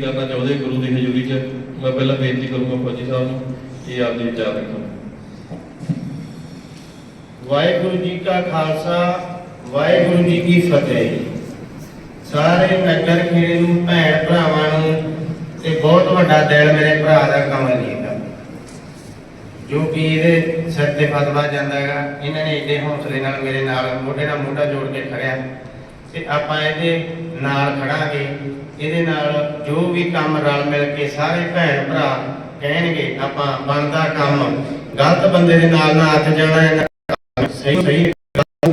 ਕਰਨਾ ਚਾਹੁੰਦੇ ਗੁਰੂ ਦੀ ਹਜ਼ੂਰੀ 'ਚ ਮੈਂ ਪਹਿਲਾਂ ਬੇਨਤੀ ਕਰੂੰਗਾ ਫੌਜੀ ਸਾਹਿਬ ਨੂੰ ਕਿ ਆਪ ਜੀ ਵਿਚਾਰ ਰੱਖਣ ਵਾਹਿਗੁਰੂ ਜੀ ਕਾ ਖਾਲਸਾ, ਵਾਹਿਗੁਰੂ ਜੀ ਕੀ ਫਤਿਹ। ਸਾਰੇ ਨਗਰ ਖੇੜੇ ਨੂੰ, ਭੈਣ ਭਰਾਵਾਂ ਨੂੰ ਤੇ ਬਹੁਤ ਵੱਡਾ ਦਿਲ ਮੇਰੇ ਭਰਾ ਦਾ ਕਮਲ ਜੀ ਦਾ। ਜੋ ਕਿ ਇਹਦੇ ਸਿਰ ਤੇ ਫਤਵਾ ਜਾਂਦਾ ਹੈਗਾ, ਇਹਨਾਂ ਨੇ ਏਡੇ ਹੌਸਲੇ ਨਾਲ ਮੇਰੇ ਨਾਲ ਮੋਢੇ ਨਾਲ ਮੋਢਾ ਜੋੜ ਕੇ ਖੜਿਆ। ਤੇ ਆਪਾਂ ਇਹਦੇ ਨਾਲ ਖੜਾਂਗੇ। ਇਹਦੇ ਨਾਲ ਜੋ ਵੀ ਕੰਮ ਰਲ ਮਿਲ ਕੇ ਸਾਰੇ ਭੈਣ ਭਰਾ ਕਹਿਣਗੇ, ਆਪਾਂ ਬਣਦਾ ਕੰਮ। ਗਲਤ ਬੰਦੇ ਦੇ ਨਾਲ ਨਾ ਹੱਥ ਜਾਣਾ ਹੈ ਸਹੀ ਸਹੀ ਕੰਮ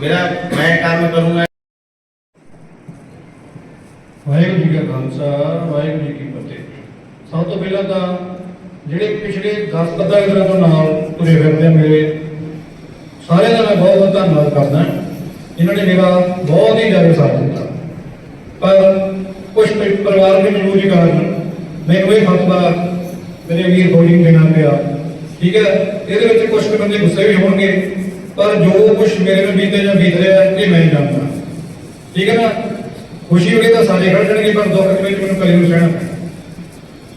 ਮੇਰਾ, ਮੈਂ ਕੰਮ ਕਰੂੰਗਾ। ਵਾਹਿਗੁਰੂ ਜੀ ਕਾ ਖਾਲਸਾ, ਵਾਹਿਗੁਰੂ ਜੀ ਕੀ ਫਤਿਹ। ਸਭ ਤੋਂ ਪਹਿਲਾਂ ਤਾਂ ਜਿਹੜੇ ਪਿਛਲੇ 10 15 ਦਿਨਾਂ ਤੋਂ ਨਾਲ ਤੁਰੇ ਫਿਰਦੇ ਮੇਰੇ, ਸਾਰਿਆਂ ਦਾ ਮੈਂ ਬਹੁਤ ਬਹੁਤ ਧੰਨਵਾਦ ਕਰਦਾ। ਇਹਨਾਂ ਨੇ ਮੇਰਾ ਬਹੁਤ ਹੀ ਜ਼ਿਆਦਾ ਸਾਥ ਦਿੱਤਾ। ਪਰ ਕੁਝ ਪਰਿਵਾਰ ਦੇ ਮਜਬੂਰੀ ਕਾਰਨ ਮੈਨੂੰ ਇਹ ਫਤਵਾ ਮੇਰੇ ਵੀਰ ਬੋਲਿੰਗ ਦੇਣਾ ਪਿਆ। ਠੀਕ ਹੈ? ਇਹਦੇ ਵਿੱਚ ਕੁਝ ਕੁ ਬੰਦੇ ਗੁੱਸੇ ਵੀ ਹੋਣਗੇ, ਪਰ ਜੋ ਕੁਝ ਮੇਰੇ ਨਾਲ ਬੀਤੇ ਜਾਂ ਬੀਤ ਰਿਹਾ ਇਹ ਮੈਂ ਜਾਣਦਾ। ਠੀਕ ਹੈ ਨਾ? ਖੁਸ਼ੀ ਹੋਵੇ ਤਾਂ ਸਾਰੇ ਖੜ ਜਾਣਗੇ, ਪਰ ਦੁੱਖ ਦੇ ਵਿੱਚ ਮੈਨੂੰ ਕਲੀ ਨੂੰ ਸਹਿਣਾ ਪੈਣਾ।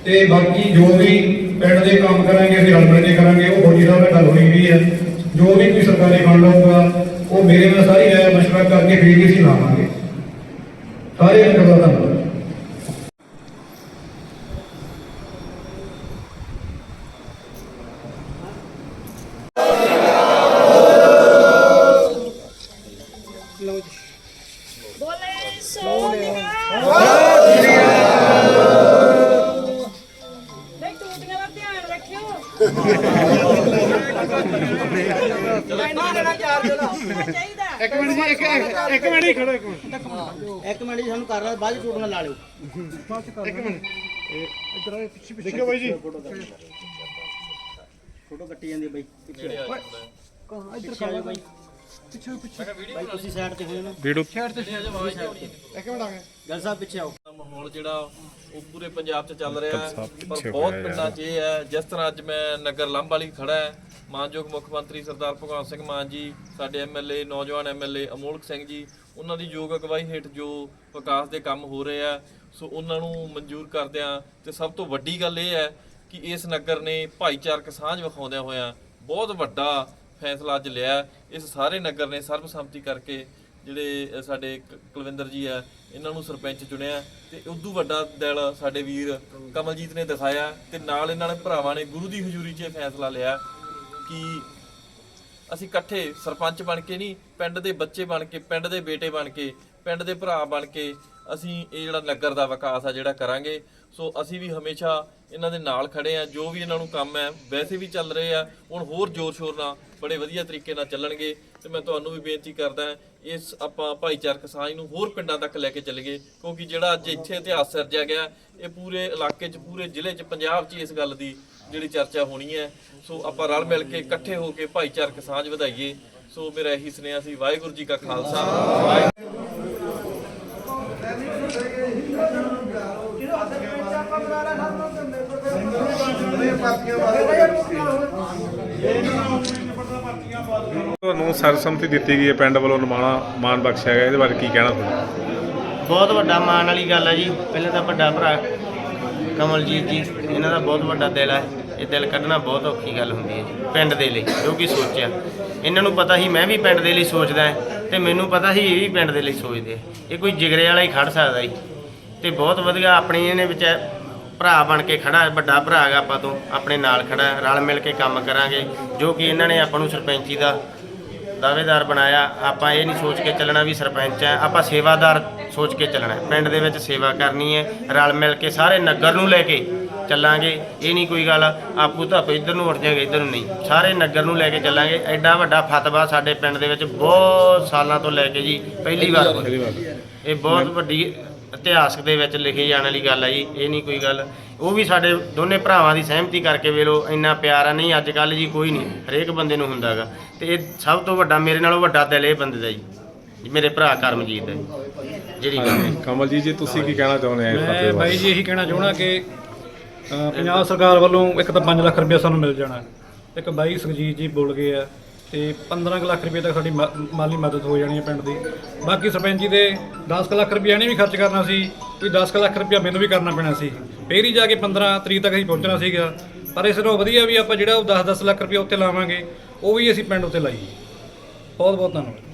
ਤੇ ਬਾਕੀ ਜੋ ਵੀ ਪਿੰਡ ਦੇ ਕੰਮ ਕਰਾਂਗੇ, ਅਸੀਂ ਰਲ ਮਿਲ ਕੇ ਕਰਾਂਗੇ, ਉਹ ਫੌਜੀ ਸਾਹਿਬ ਨਾਲ ਗੱਲ ਹੋਈ ਵੀ ਹੈ। ਜੋ ਵੀ ਕੋਈ ਸਰਕਾਰੀ ਫੰਡ ਆਊਗਾ ਉਹ ਮੇਰੇ ਨਾਲ ਸਾਰੀ ਰਾਏ ਮਸ਼ਵਰਾ ਕਰਕੇ ਫਿਰ ਹੀ ਅਸੀਂ ਲਾਵਾਂਗੇ ਸਾਰੇ ਨਗਰ ਦਾ ਧੰਨਵਾਦ ਧਿਆਨ ਰੱਖਿਓ ਇੱਕ ਮਿੰਟ ਜੀ ਇੱਕ ਇੱਕ- ਮਿੰਟ ਹੀ ਖੜੋ ਇੱਕ ਮਿੰਟ। ਇੱਕ ਮਿੰਟ ਜੀ ਸਾਨੂੰ ਕਰ ਲਾ ਬਾਅਦ ਚ ਟੂਟੀਆਂ ਲਾ ਲਿਓ। ਇੱਕ ਮਿੰਟ। ਦੇਖਿਓ ਬਾਈ ਜੀ। ਫੋਟੋ ਕੱਟੀ ਜਾਂਦੀ ਹੈ ਬਾਈ ਪਿੱਛੇ। ਪਿੱਛੇ ਬਾਈ। ਪਿੱਛੇ ਪਿੱਛੇ। ਬਾਈ ਤੁਸੀਂ ਸਾਈਡ ਤੇ ਹੋ ਜਾਣਾ ਇੱਕ ਮਿੰਟ ਆ ਗਿਆ ਗੱਲ ਸਾਹਿਬ ਪਿੱਛੇ ਆਓ। ਦਾ ਮਾਹੌਲ ਜਿਹੜਾ ਉਹ ਪੂਰੇ ਪੰਜਾਬ 'ਚ ਚੱਲ ਰਿਹਾ ਹੈ। ਪਰ ਬਹੁਤ ਪਿੰਡਾਂ 'ਚ ਇਹ ਹੈ ਜਿਸ ਤਰ੍ਹਾਂ ਅੱਜ ਮੈਂ ਨਗਰ ਲੰਬ ਵਾਲੀ ਖੜਾ ਹੈ ਮਾਨਯੋਗ ਮੁੱਖ ਮੰਤਰੀ ਸਰਦਾਰ ਭਗਵੰਤ ਸਿੰਘ ਮਾਨ ਜੀ ਸਾਡੇ ਐਮਐਲਏ ਨੌਜਵਾਨ ਐਮਐਲਏ ਅਮੋਲਕ ਸਿੰਘ ਜੀ ਉਹਨਾਂ ਦੀ ਯੋਗ ਅਗਵਾਈ ਹੇਠ ਜੋ ਵਿਕਾਸ ਦੇ ਕੰਮ ਹੋ ਰਹੇ ਆ ਸੋ ਉਹਨਾਂ ਨੂੰ ਮਨਜ਼ੂਰ ਕਰਦਿਆਂ ਤੇ ਸਭ ਤੋਂ ਵੱਡੀ ਗੱਲ ਇਹ ਹੈ ਕਿ ਇਸ ਨਗਰ ਨੇ ਭਾਈਚਾਰਕ ਸਾਂਝ ਵਿਖਾਉਂਦਿਆਂ ਹੋਇਆਂ ਬਹੁਤ ਵੱਡਾ ਫੈਸਲਾ ਅੱਜ ਲਿਆ। ਇਸ ਸਾਰੇ ਨਗਰ ਨੇ ਸਰਬਸੰਮਤੀ ਕਰਕੇ ਜਿਹੜੇ ਸਾਡੇ ਕ- ਕੁਲਵਿੰਦਰ ਜੀ ਆ, ਇਹਨਾਂ ਨੂੰ ਸਰਪੰਚ ਚੁਣਿਆ ਤੇ ਉਦੋਂ ਵੱਡਾ ਦਿਲ ਸਾਡੇ ਵੀਰ ਕਮਲਜੀਤ ਨੇ ਦਿਖਾਇਆ ਤੇ ਨਾਲ ਇਹਨਾਂ ਨੇ ਭਰਾਵਾਂ ਨੇ ਗੁਰੂ ਦੀ ਹਜ਼ੂਰੀ 'ਚ ਇਹ ਫੈਸਲਾ ਲਿਆ ਕਿ ਅਸੀਂ ਇਕੱਠੇ ਸਰਪੰਚ ਬਣ ਕੇ ਨਹੀਂ, ਪਿੰਡ ਦੇ ਬੱਚੇ ਬਣ ਕੇ, ਪਿੰਡ ਦੇ ਬੇਟੇ ਬਣ ਕੇ ਪਿੰਡ ਦੇ ਭਰਾ ਬਣ ਕੇ ਅਸੀਂ ਇਹ ਜਿਹੜਾ ਨਗਰ ਦਾ ਵਿਕਾਸ ਆ ਜਿਹੜਾ ਕਰਾਂਗੇ। ਸੋ ਅਸੀਂ ਵੀ ਹਮੇਸ਼ਾ ਇਹਨਾਂ ਦੇ ਨਾਲ ਖੜੇ ਆ। ਜੋ ਵੀ ਇਹਨਾਂ ਨੂੰ ਕੰਮ ਹੈ, ਵੈਸੇ ਵੀ ਚੱਲ ਰਹੇ ਆ। ਹੁਣ ਹੋਰ ਜ਼ੋਰ ਸ਼ੋਰ ਨਾਲ ਬੜੇ ਵਧੀਆ ਤਰੀਕੇ ਨਾਲ ਚੱਲਣਗੇ। ਤੇ ਮੈਂ ਤੁਹਾਨੂੰ ਵੀ ਬੇਨਤੀ ਕਰਦਾ ਇਸ ਆਪਾਂ ਭਾਈਚਾਰਕ ਸਾਂਝ ਨੂੰ ਹੋਰ ਪਿੰਡਾਂ ਤੱਕ ਲੈ ਕੇ ਚੱਲੀਏ। ਕਿਉਂਕਿ ਜਿਹੜਾ ਅੱਜ ਇੱਥੇ ਇਤਿਹਾਸ ਸਿਰਜਿਆ ਗਿਆ, ਇਹ ਪੂਰੇ ਇਲਾਕੇ 'ਚ, ਪੂਰੇ ਜ਼ਿਲ੍ਹੇ 'ਚ, ਪੰਜਾਬ 'ਚ ਇਸ ਗੱਲ ਦੀ ਜਿਹੜੀ ਚਰਚਾ ਹੋਣੀ ਹੈ। ਸੋ ਆਪਾਂ ਰਲ ਮਿਲ ਕੇ ਇਕੱਠੇ ਹੋ ਕੇ ਭਾਈਚਾਰਕ ਸਾਂਝ ਵਧਾਈਏ। ਸੋ ਮੇਰਾ ਇਹੀ ਸੁਨੇਹਾ ਸੀ, ਵਾਹਿਗੁਰੂ ਜੀ ਕਾ ਖਾਲਸਾ, ਵਾਹਿਗੁਰੂ ਤੁਹਾਨੂੰ ਸਰਸਮਤੀ ਦਿੱਤੀ ਗਈ ਹੈ, ਪਿੰਡ ਵੱਲੋਂ ਨਿਮਾਣਾ ਮਾਨ ਬਖਸ਼ਿਆ ਗਿਆ ਇਹਦੇ ਬਾਰੇ ਕੀ ਕਹਿਣਾ ਤੁਹਾਡਾ ਬਹੁਤ ਵੱਡਾ ਮਾਣ ਵਾਲੀ ਗੱਲ ਹੈ ਜੀ। ਪਹਿਲਾਂ ਤਾਂ ਵੱਡਾ ਭਰਾ ਕਮਲਜੀਤ ਜੀ, ਇਹਨਾਂ ਦਾ ਬਹੁਤ ਵੱਡਾ ਦਿਲ ਹੈ ਇਹ ਦਿਲ ਕੱਢਣਾ ਬਹੁਤ ਔਖੀ ਗੱਲ ਹੁੰਦੀ ਹੈ ਜੀ, ਪਿੰਡ ਦੇ ਲਈ, ਜੋ ਕਿ ਸੋਚਿਆ। ਇਹਨਾਂ ਨੂੰ ਪਤਾ ਸੀ, ਮੈਂ ਵੀ ਪਿੰਡ ਦੇ ਲਈ ਸੋਚਦਾ ਹਾਂ। ਤੇ ਮੈਨੂੰ ਪਤਾ ਸੀ ਇਹ ਵੀ ਪਿੰਡ ਦੇ ਲਈ ਸੋਚਦੇ ਆ। ਇਹ ਕੋਈ ਜਿਗਰੇ ਵਾਲਾ ਹੀ ਖੜ ਸਕਦਾ ਜੀ। ਤੇ ਬਹੁਤ ਵਧੀਆ ਆਪਣੀ ਇਹਨੇ ਵਿੱਚ ਭਰਾ ਬਣ ਕੇ ਖੜਾ ਹੈ ਵੱਡਾ ਭਰਾ ਹੈਗਾ ਆਪਾਂ ਤੋਂ ਆਪਣੇ ਨਾਲ ਖੜਾ ਹੈ, ਰਲ ਮਿਲ ਕੇ ਕੰਮ ਕਰਾਂਗੇ ਜੋ ਕਿ ਇਹਨਾਂ ਨੇ ਆਪਾਂ ਨੂੰ ਸਰਪੰਚੀ ਦਾ ਦਾਅਵੇਦਾਰ ਬਣਾਇਆ। ਆਪਾਂ ਇਹ ਨਹੀਂ ਸੋਚ ਕੇ ਚੱਲਣਾ ਵੀ ਸਰਪੰਚ ਹੈ ਆਪਾਂ ਸੇਵਾਦਾਰ ਸੋਚ ਕੇ ਚੱਲਣਾ ਹੈ। ਪਿੰਡ ਦੇ ਵਿੱਚ ਸੇਵਾ ਕਰਨੀ ਹੈ ਰਲ ਮਿਲ ਕੇ ਸਾਰੇ ਨਗਰ ਨੂੰ ਲੈ ਕੇ ਚੱਲਾਂਗੇ ਇਹ ਨਹੀਂ ਕੋਈ ਗੱਲ ਆਪੂ ਤਾਂ ਆਪਾਂ ਇੱਧਰ ਨੂੰ ਉੱਠ ਜਾਗੇ ਇੱਧਰ ਨੂੰ ਨਹੀਂ। ਸਾਰੇ ਨਗਰ ਨੂੰ ਲੈ ਕੇ ਚੱਲਾਂਗੇ ਐਡਾ ਵੱਡਾ ਫਤਵਾ ਸਾਡੇ ਪਿੰਡ ਦੇ ਵਿੱਚ ਬਹੁਤ ਸਾਲਾਂ ਤੋਂ ਲੈ ਕੇ ਜੀ ਪਹਿਲੀ ਵਾਰ। ਹੋਇਆ। ਇਹ ਬਹੁਤ ਵੱਡੀ ਇਤਿਹਾਸਕ ਦੇ ਵਿੱਚ ਲਿਖੀ ਜਾਣ ਵਾਲੀ ਗੱਲ ਹੈ ਜੀ ਇਹ ਨਹੀਂ ਕੋਈ ਗੱਲ। ਉਹ ਵੀ ਸਾਡੇ ਦੋਨੇ ਭਰਾਵਾਂ ਦੀ ਸਹਿਮਤੀ ਕਰਕੇ ਵੇਲੋ ਇੰਨਾ ਪਿਆਰ ਆ ਨਹੀਂ ਅੱਜ ਕੱਲ ਜੀ ਕੋਈ ਨਹੀਂ ਹਰੇਕ ਬੰਦੇ ਨੂੰ ਹੁੰਦਾਗਾ ਤੇ ਇਹ ਸਭ ਤੋਂ ਵੱਡਾ ਮੇਰੇ ਨਾਲੋਂ ਵੱਡਾ ਦਿਲ ਇਹ ਬੰਦੇ ਦਾ ਜੀ ਮੇਰੇ ਭਰਾ ਕਰਮਜੀਤ ਦਾ ਜੀ। ਜਿਹੜੀ ਗੱਲ ਹੈ। ਕਮਲ ਜੀ ਜੀ ਤੁਸੀਂ ਕੀ ਕਹਿਣਾ ਚਾਹੁੰਦੇ ਆ ਇਸ ਮੈਂ ਬਾਈ ਜੀ ਇਹੀ ਕਹਿਣਾ ਚਾਹਣਾ ਕਿ ਅ, ਪੰਜਾਬ ਸਰਕਾਰ ਵੱਲੋਂ ਇੱਕ ਤਾਂ 5 ਲੱਖ ਰੁਪਏ ਸਾਨੂੰ ਮਿਲ ਜਾਣਾ। ਇੱਕ ਬਾਈ ਸੁਖਜੀਤ ਜੀ ਬੋਲ ਗਏ ਆ ਤੇ 15 ਕੁ ਲੱਖ ਰੁਪਏ ਤੱਕ ਸਾਡੀ ਮਾ- ਮਾਲੀ ਮਦਦ ਹੋ ਜਾਣੀ ਹੈ ਪਿੰਡ ਦੀ। ਬਾਕੀ ਸਰਪੰਚ ਜੀ ਦੇ 10 ਕੁ ਲੱਖ ਰੁਪਏ ਨੇ ਵੀ ਖਰਚ ਕਰਨਾ ਸੀ ਵੀ 10 ਕੁ ਲੱਖ ਰੁਪਇਆ ਮੈਨੂੰ ਵੀ ਕਰਨਾ ਪੈਣਾ ਸੀ। ਫੇਰ ਹੀ ਜਾ ਕੇ 15 ਤਰੀਕ ਤੱਕ ਅਸੀਂ ਪਹੁੰਚਣਾ ਸੀਗਾ। ਪਰ ਇਸ ਨਾਲੋਂ ਵਧੀਆ ਵੀ ਆਪਾਂ ਜਿਹੜਾ ਉਹ 10-10 ਲੱਖ ਰੁਪਇਆ ਉੱਤੇ ਲਾਵਾਂਗੇ ਉਹ ਵੀ ਅਸੀਂ ਪਿੰਡ ਉੱਤੇ ਲਾਈਏ ਬਹੁਤ ਬਹੁਤ ਧੰਨਵਾਦ।